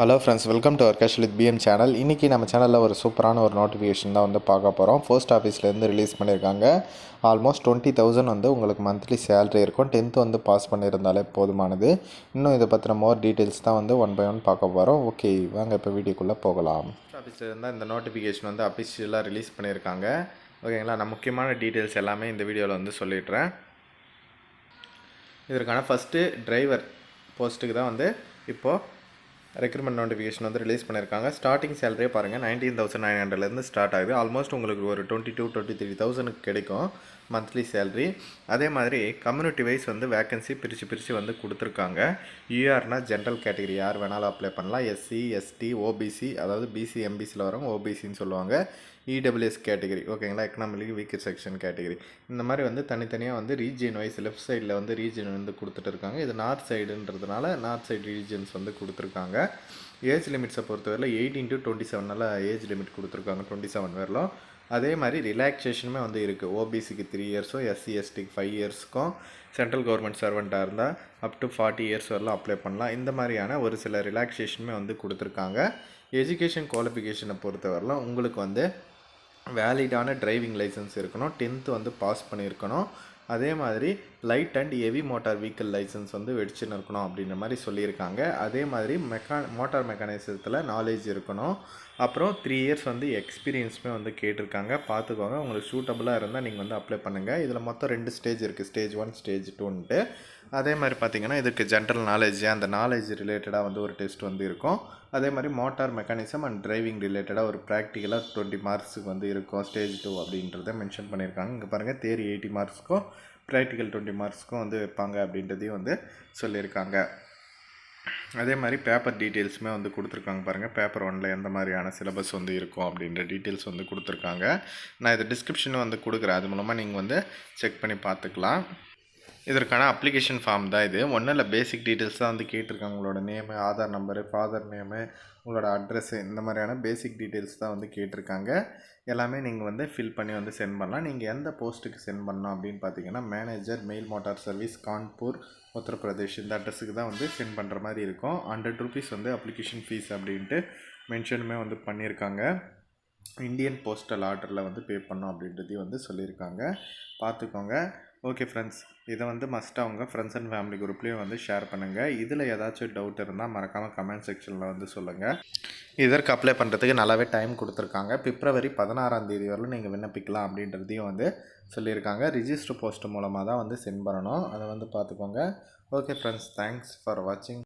Hello friends welcome to our cash with PM channel இன்றைக்கி நம்ம சேனலில் ஒரு சூப்பரான ஒரு நோட்டிஃபிகேஷன் தான் வந்து பார்க்க போகிறோம் போஸ்ட் ஆஃபீஸ்லேருந்து ரிலீஸ் பண்ணியிருக்காங்க ஆல்மோஸ்ட் டுவெண்ட்டி தௌசண்ட் வந்து உங்களுக்கு மந்த்லி சேலரி இருக்கும். டென்த்து வந்து பாஸ் பண்ணியிருந்தாலே போதுமானது. இன்னும் இதை பற்றின மோர் டீட்டெயில்ஸ் தான் வந்து ஒன் பை ஒன் பார்க்க போகிறோம் ஓகே வாங்க இப்போ வீடியோக்குள்ளே போகலாம். போஸ்ட் ஆஃபீஸில் இருந்தால் இந்த நோட்டிஃபிகேஷன் வந்து அஃபிஷியலாக ரிலீஸ் பண்ணியிருக்காங்க. ஓகேங்களா நான் முக்கியமான டீட்டெயில்ஸ் எல்லாமே இந்த வீடியோவில் வந்து சொல்லிடுறேன். இதற்கான ஃபஸ்ட்டு டிரைவர் போஸ்ட்டுக்கு தான் வந்து இப்போது ரெக்ரூட்மெண்ட் நோட்டிஃபிகேஷன் வந்து ரிலீஸ் பண்ணியிருக்காங்க ஸ்டார்டிங் சேலரியே பாருங்கள் நைன்டீன் தௌசண்ட் நைன் ஹண்ட்ரட்லேருந்து ஸ்டார்ட் ஆகுது. ஆல்மோஸ்ட் உங்களுக்கு ஒரு டுவெண்ட்டி டூ டுவெண்ட்டி த்ரீ தௌசண்ட்க்கு கிடைக்கும் மந்த்லி சேலரி அதே மாதிரி கம்யூனிட்டி வைஸ் வந்து வேக்கன்சி பிரித்து பிரித்து வந்து கொடுத்துருக்காங்க. யூஆர்னால் ஜென்ரல் கேட்டகரி யார் வேணாலும் அப்ளை பண்ணலாம். எஸ்சி எஸ்டி ஓபிசி அதாவது பிசி எம்பிசியில் வரவங்க ஓபிசின்னு சொல்லுவாங்க. இடபிள்யூஎஸ் கேட்டகரி ஓகேங்களா எக்கனாமிக் வீக்கர் செக்ஷன் கேட்டகரி இந்த மாதிரி வந்து தனித்தனியாக வந்து ரீஜியன் வைஸ் லெஃப்ட் சைடில் வந்து ரீஜியன் வந்து கொடுத்துட்டு இருக்காங்க. இது நார்த் சைடுன்றதுனால நார்த் சைடு ரீஜியன்ஸ் வந்து கொடுத்துருக்காங்க. ஏஜ் லிமிட்ஸை பொறுத்தவரையில் எயிட்டீன் டு டுவெண்ட்டி செவனால் ஏஜ் லிமிட் கொடுத்துருக்காங்க டுவெண்ட்டி செவன் வரலாம். அதே மாதிரி ரிலாக்ஸேஷனுமே வந்து இருக்குது ஓபிசிக்கு த்ரீ இயர்ஸும் எஸ்சி எஸ்டிக்கு ஃபைவ் இயர்ஸ்க்கும் சென்ட்ரல் கவர்மெண்ட் சர்வெண்ட்டாக இருந்தால் அப் டு ஃபார்ட்டி இயர்ஸ் வரலாம் அப்ளை பண்ணலாம். இந்த மாதிரியான ஒரு சில ரிலாக்ஸேஷனுமே வந்து கொடுத்துருக்காங்க. எஜுகேஷன் குவாலிஃபிகேஷனை பொறுத்தவரைலாம் உங்களுக்கு வந்து வேலிடான டிரைவிங் லைசன்ஸ் இருக்கணும். டென்த்து வந்து பாஸ் பண்ணியிருக்கணும். அதே மாதிரி light and heavy motor vehicle licence வந்து வெடிச்சுன்னு இருக்கணும் அப்படின்ற மாதிரி சொல்லியிருக்காங்க. அதே மாதிரி மெக்கா மோட்டார் மெக்கானிசத்தில் நாலேஜ் இருக்கணும். அப்புறம் த்ரீ இயர்ஸ் வந்து எக்ஸ்பீரியன்ஸுமே வந்து கேட்டிருக்காங்க. பார்த்துக்கோங்க. உங்களுக்கு சூட்டபுளாக இருந்தால் நீங்கள் வந்து அப்ளை பண்ணுங்கள் இதில் மொத்தம் ரெண்டு ஸ்டேஜ் இருக்குது ஸ்டேஜ் ஒன் ஸ்டேஜ் டூன்ட்டு அதே மாதிரி பார்த்தீங்கன்னா இதுக்கு ஜென்ரல் நாலேஜ் அந்த நாலேஜ் ரிலேட்டடாக வந்து ஒரு டெஸ்ட் வந்து இருக்கும். அதே மாதிரி மோட்டார் மெக்கானிசம் அண்ட் டிரைவிங் ரிலேட்டடாக ஒரு ப்ராக்டிக்கலாக டுவெண்ட்டி மார்க்ஸுக்கு வந்து இருக்கும். ஸ்டேஜ் டூ அப்படின்றத மென்ஷன் பண்ணியிருக்காங்க. இங்கே பாருங்கள் தேரி எயிட்டி மார்க்ஸ்க்கும் ப்ராக்டிக்கல் டுவெண்ட்டி மார்க்ஸ்க்கும் வந்து வைப்பாங்க அப்படின்றதையும் வந்து சொல்லியிருக்காங்க. அதே மாதிரி பேப்பர் டீட்டெயில்ஸுமே வந்து கொடுத்துருக்காங்க பாருங்கள் பேப்பர் ஒனில் எந்த மாதிரியான சிலபஸ் வந்து இருக்கும் அப்படின்ற டீட்டெயில்ஸ் வந்து கொடுத்துருக்காங்க. நான் இது டிஸ்கிரிப்ஷனும் வந்து கொடுக்குறேன். அது மூலமாக நீங்கள் வந்து செக் பண்ணி பார்த்துக்கலாம். இதற்கான அப்ளிகேஷன் ஃபார்ம் தான் இது. ஒன்றும் இல்லை பேசிக் டீட்டெயில்ஸ் தான் வந்து கேட்டிருக்காங்க உங்களோட name Aadhaar number father name உங்களோட அட்ரஸ்ஸு இந்த மாதிரியான பேசிக் டீட்டெயில்ஸ் தான் வந்து கேட்டிருக்காங்க. எல்லாமே நீங்கள் வந்து ஃபில் பண்ணி வந்து சென்ட் பண்ணலாம். நீங்கள் எந்த போஸ்ட்டுக்கு சென்ட் பண்ணணும் அப்படின்னு பார்த்தீங்கன்னா manager Mail Motor Service Kanpur Uttar Pradesh இந்த அட்ரஸுக்கு தான் வந்து சென்ட் பண்ணுற மாதிரி இருக்கும். ஹண்ட்ரட் ருபீஸ் வந்து அப்ளிகேஷன் ஃபீஸ் அப்படின்ட்டு மென்ஷனுமே வந்து பண்ணியிருக்காங்க. இந்தியன் போஸ்டல் ஆர்டரில் வந்து பே பண்ணோம் அப்படின்றதையும் வந்து சொல்லியிருக்காங்க. பார்த்துக்கோங்க ஓகே ஃப்ரெண்ட்ஸ். இதை வந்து மஸ்ட்டாக அவங்க ஃப்ரெண்ட்ஸ் அண்ட் ஃபேமிலி குரூப்லேயும் வந்து ஷேர் பண்ணுங்கள் இதில் ஏதாச்சும் டவுட் இருந்தால் மறக்காமல் கமெண்ட் செக்ஷனில் வந்து சொல்லுங்கள் இதற்கு அப்ளை பண்ணுறதுக்கு நல்லாவே டைம் கொடுத்துருக்காங்க. பிப்ரவரி பதினாறாம் தேதி வரலும் நீங்கள் விண்ணப்பிக்கலாம் அப்படின்றதையும் வந்து சொல்லியிருக்காங்க. ரிஜிஸ்டர் போஸ்ட் மூலமாக தான் வந்து சென்ட் பண்ணணும். அதை வந்து பார்த்துக்கோங்க. Okay friends. தேங்க்ஸ் ஃபார் வாட்சிங்